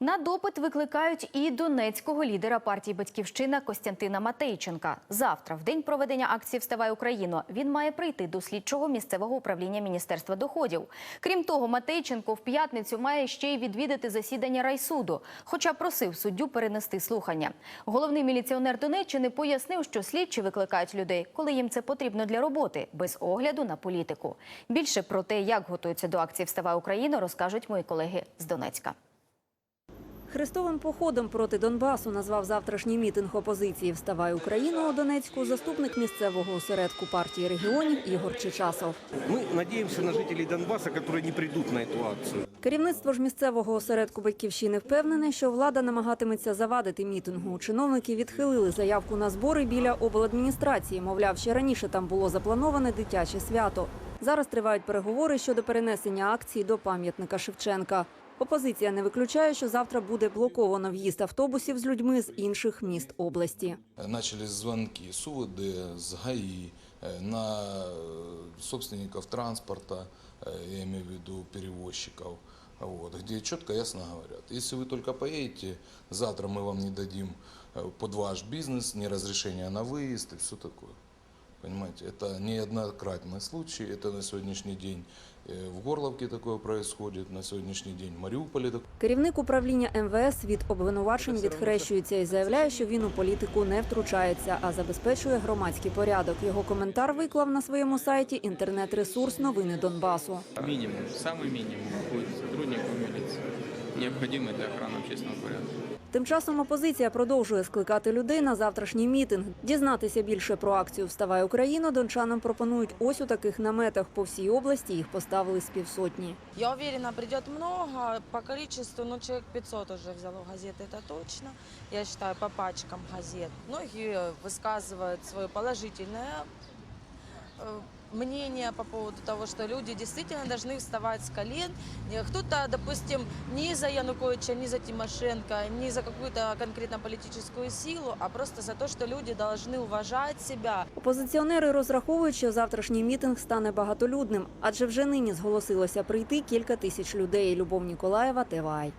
На допит викликають і донецького лідера партії Батьківщина Костянтина Матейченка. Завтра, в день проведення акції Вставай Україно, він має прийти до слідчого місцевого управління Міністерства доходів. Крім того, Матейченко в п'ятницю має ще й відвідати засідання райсуду, хоча просив суддю перенести слухання. Головний міліціонер Донеччини пояснив, що слідчі викликають людей, коли їм це потрібно для роботи, без огляду на політику. Більше про те, як готуються до акції Вставай Україно, розкажуть мої колеги з Донецька. Хрестовим походом проти Донбасу назвав завтрашній мітинг опозиції «Вставай Україну» у Донецьку заступник місцевого осередку партії регіонів Ігор Чечасов. Мы надеемся на жителей Донбасса, которые не придут на эту акцию. Керівництво ж місцевого осередку «Батьківщини» впевнене, що влада намагатиметься завадити мітингу. Чиновники відхилили заявку на збори біля обладміністрації. Мовляв, ще раніше там було заплановане дитяче свято. Зараз тривають переговори щодо перенесення акції до пам'ятника Шевченка. Опозиція не виключає, що завтра буде блоковано в'їзд автобусів з людьми з інших міст області. Начались звонки с УВД, с ГАИ э, на э, собственников транспорта, э, я имею в виду перевозчиков, вот, где четко ясно говорят, если вы только поедете, завтра мы вам не дадим э, под ваш бизнес, ни разрешения на выезд и все такое. Понимаете, это неоднократный случай, это на сегодняшний день э, в Горловке такое происходит, на сегодняшний день в Мариуполе такое. Керівник управління МВС від обвинувачень відхрещується і заявляє, що він у політику не втручається, а забезпечує громадський порядок. Його коментар виклав на своєму сайті інтернет-ресурс Новини Донбасу. Минимум, самый минимум будет сотрудников милиции, необходимый для охраны общественного порядка. Тим часом опозиція продовжує скликати людей на завтрашній мітинг. Дізнатися більше про акцію Вставай Україно дончанам пропонують ось у таких наметах по всій області. Їх поставили з півсотні. Я уверена, придет много. По количеству, ну, человек 500 уже взяло газеты, это точно. Я считаю, по пачкам газет. Многие высказывают свое положительное э, мнение по поводу того, что люди действительно должны вставать с колен. Не- Кто-то, допустим, не за Януковича, не за Тимошенко, не за какую-то конкретно политическую силу, а просто за то, что люди должны уважать себя, Опозиціонери розраховують, що завтрашній мітинг стане багатолюдним, адже вже нині зголосилося прийти кілька тисяч людей. Любов Ніколаєва, ТВАЙ.